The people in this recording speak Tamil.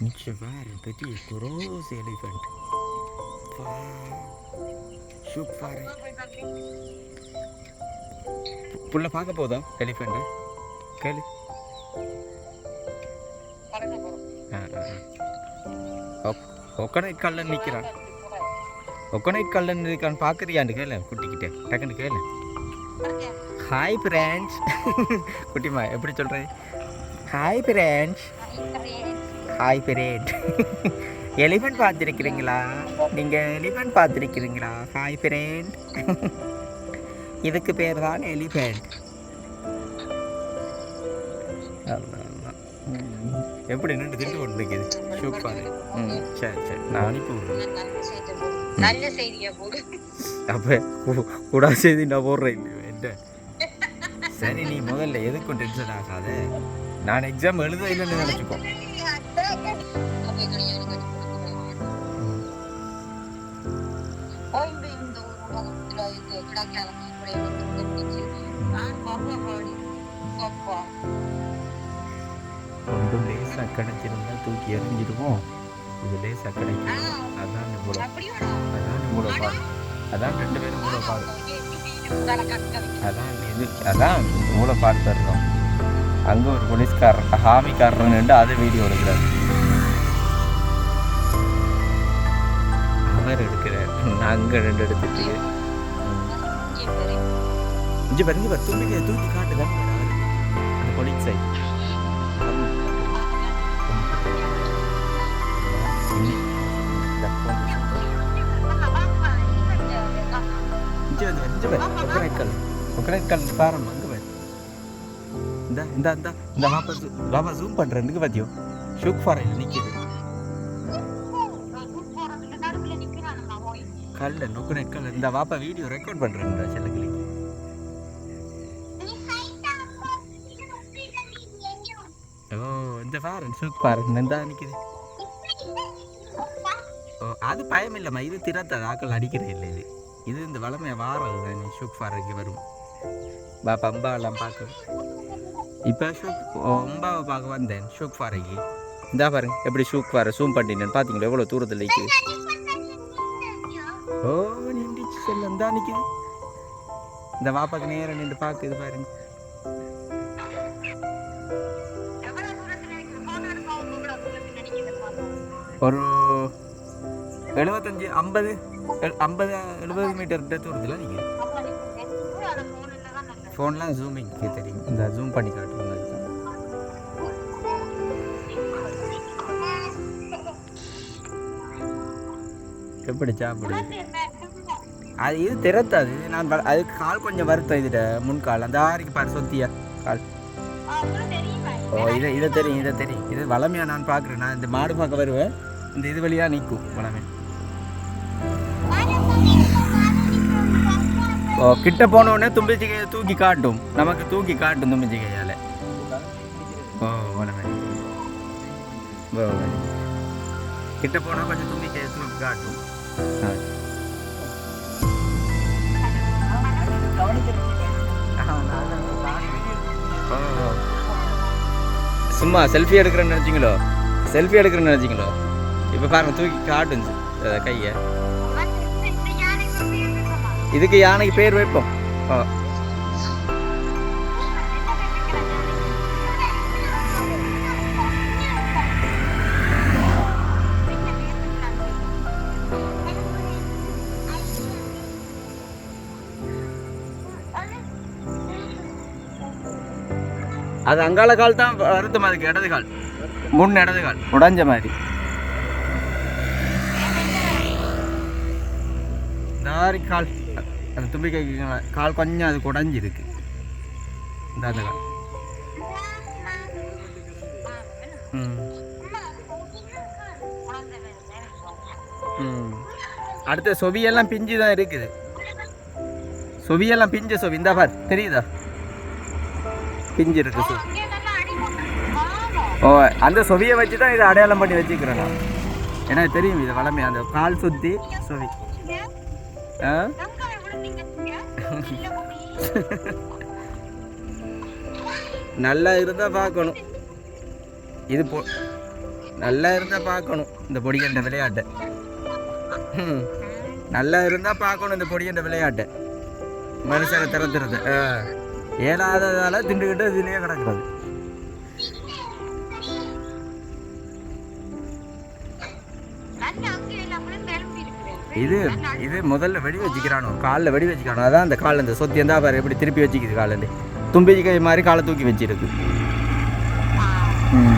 இங்கே வேறு பெரிய குரோஸ் எலிஃபெண்ட் சூப்பர் புள்ள பார்க்க போதா எலிஃபெண்ட்டு கேளு ஆ ஒக்கனைட் கல்லன் நிற்கிறான் ஒக்கனைட் கல்லன் இருக்கான்னு பார்க்குறியான்னு கேளு குட்டிக்கிட்டே டக்குன்னு கேளு ஹாய் பிரான்ச் குட்டிமா எப்படி சொல்கிறேன் hi branch hi friend elephant பார்த்துருக்கிறீங்களா? நீங்கள் எலிஃபெண்ட் பார்த்துருக்கிறீங்களா? ஹாய் ஃப்ரெண்ட் இதுக்கு பேர் தான் எலிஃபெண்ட் எப்படி நின்று திண்டு கொண்டு இருக்குது சூப்பர். ம். சரி சரி. நான் அனுப்பி விட்றேன் அப்போ கூட செய்தி நான் போடுறேன். என்ன? சரி நீ முதல்ல எதுக்கும் டென்ஷன் ஆகாத. நான் எக்ஸாம் எழுத இல்லைன்னு நினச்சிப்போம். அப்ப ஒன்றும் லேசாக கிடைச்சிருந்தா தூக்கி எறிஞ்சிடுவோம். இது லேசாக கிடைக்கும் அதான் இவ்வளோ அதான் இவ்வளோ பாடு. அதான் ரெண்டு பேரும் இவ்வளோ பாடு. அதான் இது. அதான் இவ்வளோ பாடு தர்றோம். அங்கே ஒரு போலீஸ்காரர் ஹாமிக்காரர் நின்று அதை வீடியோ எடுக்கிறார். அவர் எடுக்கிறார். நான் அங்கே ரெண்டு எடுத்துட்டு இஞ்சி பாருங்க இஞ்சி பாரு. தூக்கி தூக்கி காட்டுதான் அந்த போலீஸ் சைட் ஒகேனக்கல் பாருங்க இந்த இந்த இந்த. இந்த பாப்பா ஜூ பாப்பா ஜூம் பண்ணுறதுக்கு பார்த்தியோ ஷூக் ஃபாரில் நிற்கிது கல்ல நொக்கனைக்கல் இந்த பாப்பா வீடியோ ரெக்கார்ட் பண்ணுறேன் செல்லக்கிளி ஓ இந்த பாரு ஷூக் பாரு. இந்த நிற்கிது ஓ அது பயம் இல்லைம்மா இது திறத்த ஆக்கள் அடிக்கிறே இல்லை இது. இது இந்த வளமையை வாரம் தானே ஷூக் ஃபாருக்கு வரும். பாப்பா அம்பாவெல்லாம் பார்க்க இப்போ ஷூக் ஒம்பாவை பார்க்க வந்தேன் ஷூக் ஃபாரைக்கு இந்தா பாருங்க எப்படி ஷூக் ஃபாரை ஜூம் பண்ணினேன் பார்த்தீங்களா எவ்வளோ தூரத்தில் நிற்குது ஓ நின்றுச்சு செல்லம் தான் நிற்குது இந்த வாப்பாக்கு நேரம் நின்று பார்க்குது பாருங்க ஒரு எழுபத்தஞ்சு ஐம்பது ஐம்பது எழுபது மீட்டர் தூரத்தில் நீங்கள் ஃபோன்லாம் ஜூமிங் தெரியும். இந்த ஜூம் பண்ணி காட்டுவாங்க எப்படி சாப்பிடுது அது இது திறத்தாது. இது நான் அதுக்கு கால் கொஞ்சம் வருத்தம் இதுட முன்கால் அந்த ஆறுக்கு பாரு சொத்தியா? கால். ஓ இதை இதை தெரியும் இதை தெரியும். இது வளமையா நான் பார்க்குறேன். நான் இந்த மாடு பார்க்க வருவேன். இந்த இது வழியாக நிற்கும் வளமே. ஓ கிட்ட போனோடனே தும்பிச்சிக்கையை தூக்கி காட்டும் நமக்கு தூக்கி காட்டும் தும்பிச்சிக்கையால் ஓ வளமே ஓ கிட்ட போனால் கொஞ்சம் தும்பிக்கையை தூக்கி காட்டும் சும்மா செல்ஃபி எடுக்கிறேன்னு நினச்சிங்களோ செல்ஃபி எடுக்கிறேன்னு நினச்சிங்களோ இப்போ பாருங்க தூக்கி காட்டுச்சு கையை இதுக்கு யானைக்கு பேர் வைப்போம். அது அங்கால கால் தான் வருத்தம் அதுக்கு இடது கால். முன் இடது கால். உடைஞ்ச மாதிரி. தாரி கால். அந்த தும்பிக்கைக்கு கால் கொஞ்சம் அது குடஞ்சிருக்கு. இந்த அந்த கால் ம். ம். அடுத்த சொவியெல்லாம் பிஞ்சு தான் இருக்குது. சொவியெல்லாம் பிஞ்ச சொவி. இந்தா பார். தெரியுதா? பிஞ்சு இருக்கு சொவி. ஓ அந்த சொவியை வச்சு தான் இதை அடையாளம் பண்ணி வச்சுக்கிறேன் நான். எனக்கு தெரியும் இது வளமை. அந்த கால் சுத்தி சொவி. ஆ? நல்லா இருந்தால் பார்க்கணும். இது போ நல்லா இருந்தால் பார்க்கணும் இந்த பொடியண்ட விளையாட்டை. ம். நல்லா இருந்தால் பார்க்கணும் இந்த பொடியண்ட விளையாட்டை. மனுஷனை திறந்துருது ஏழாததால் திண்டுக்கிட்டு இதுலேயே கிடக்கிறது. இது இது முதல்ல வெடி வச்சுக்கிறானோ காலில் வெடி வச்சுக்கிறானோ அதான் அந்த காலில் இந்த சொத்தி இருந்தால் பாரு எப்படி திருப்பி வச்சுக்கிது காலில் தும்பிக்கை மாதிரி காலை தூக்கி வச்சிருக்கு. ம்.